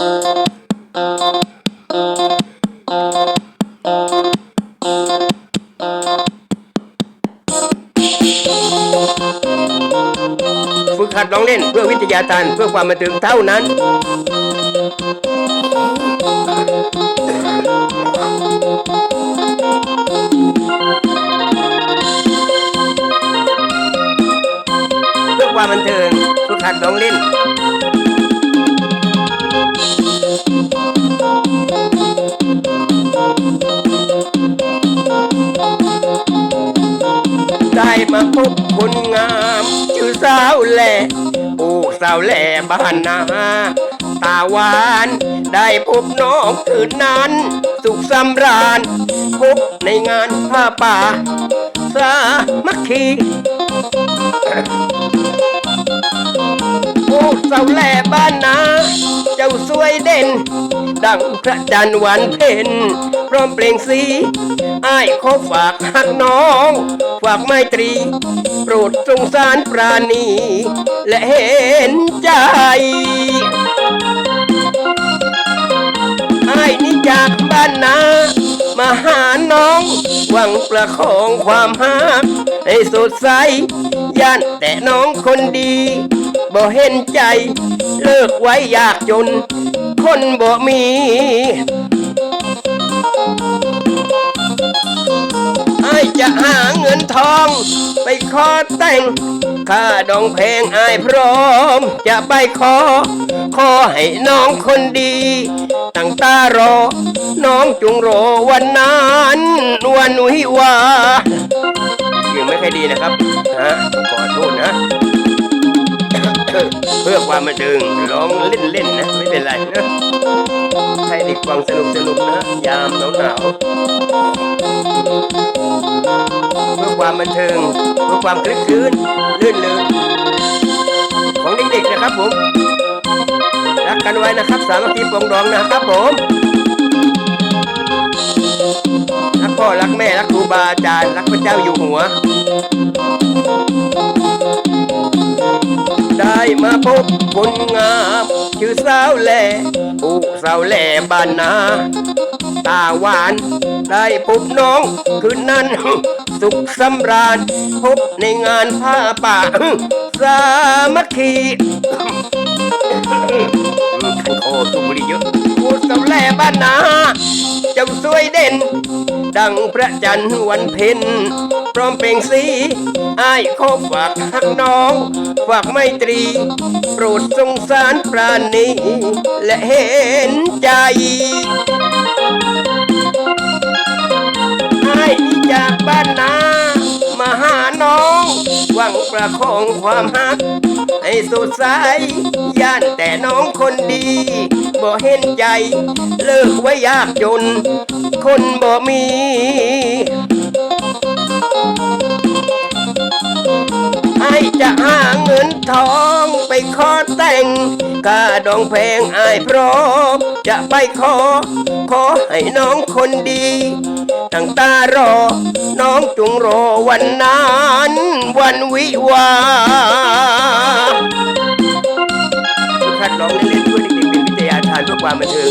ฝึกหัดลองเล่นเพื่อวิทยาทานเพื่อความบันเทิงเท่านั้น เพื่อความบันเทิงฝึกหัดลองเล่น มาพบคนงามชื่อสาวแหล่โอ้สาวแหล่บ้านนาตาหวาน ได้พบน้องคืนนั้น สุขสำราญ พบในงานผ้าป่า สามัคคีโอ้สาวแหล่บ้านนา เจ้าสวยเด่น ดังพระจันทร์วันเพ็ญพร้อมเปล่งสีอ้ายขอฝากหักน้อง ฝากไมตรี โปรดสงสารปราณี และเห็นใจอ้ายนี่จากบ้านนามาหาน้อง หวังประคองความหักให้สดใสย่านแต่น้องคนดีบ่เห็นใจ เลิกไว้อยากจน คนบ่มี ไอจะหาเงินทอง ไปขอแต่งค่าดองแพงไอพร้อม จะไปขอ ขอให้น้องคนดี ตั้งตารอ น้องจงรอวันนั้นวันวิวาเสียงไม่ค่อยดีนะครับ ฮะต้องขอโทษนะ เพื่อความบันเทิงร้องเล่นๆนะ ไม่เป็นไรนะให้เด็กฟังสนุกสนุกนะ ยามหนาวหนาวเพื่อความบันเทิงเพื่อความคลึกคลื้นลื่นเลินของเด็กๆนะครับผมรักกันไว้นะครับสามัคคีปองดองนะครับผมรักพ่อรักแม่รักครูบาอาจารย์รักพระเจ้าอยู่หัว มาพบคนงามชื่อสาวแหล่อุสาวแหล่บ้านนาตาหวานได้พบน้องคืนนั้น สุขสำราญ พบในงานผ้าป่าสามัคคี ขันคอสุบุหรีเยอะอุสาวแลบ้านนาเจ้าสวยเด่น ดังพระจันทร์วันเพ็ญพร้อมเปล่งสีอ้ายขอฝากหักน้อง ฝากไมตรี โปรดสงสารปราณีและเห็นใจอายจากบ้านนา มาหาน้อง หวังประคองความหัก สดใสย่านแต่น้องคนดีบ่เห็นใจ เลิกไว้ยากจน คนบ่มีไอจะหาเงินทองไปขอแต่งค่าดองแพงไอายพร้อมจะไปขอ ขอให้น้องคนดีตั้งตารอ น้องจงรอวันนั้น วันวิวา ความบันเทิง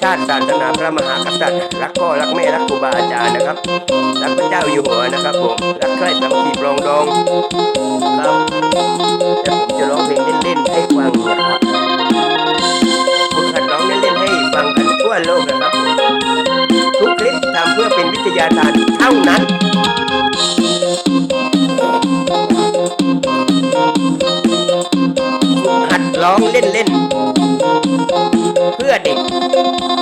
ชาติศาสนาพระมหากษัตริย์ รักพ่อรักแม่รักครูบาอาจารย์นะครับ รักพระเจ้าอยู่หัวนะครับผมรักใคร่สามัคคีปรองดองครับผมจะร้องเพลงเล่นๆให้ฟังนะครับผมขัดร้องเล่นๆให้ฟังกันทั่วโลกนะครับผมทุกคลิปทำเพื่อเป็นวิทยาทานเท่านั้นหัดร้องเล่นๆ เพื่อเด็ก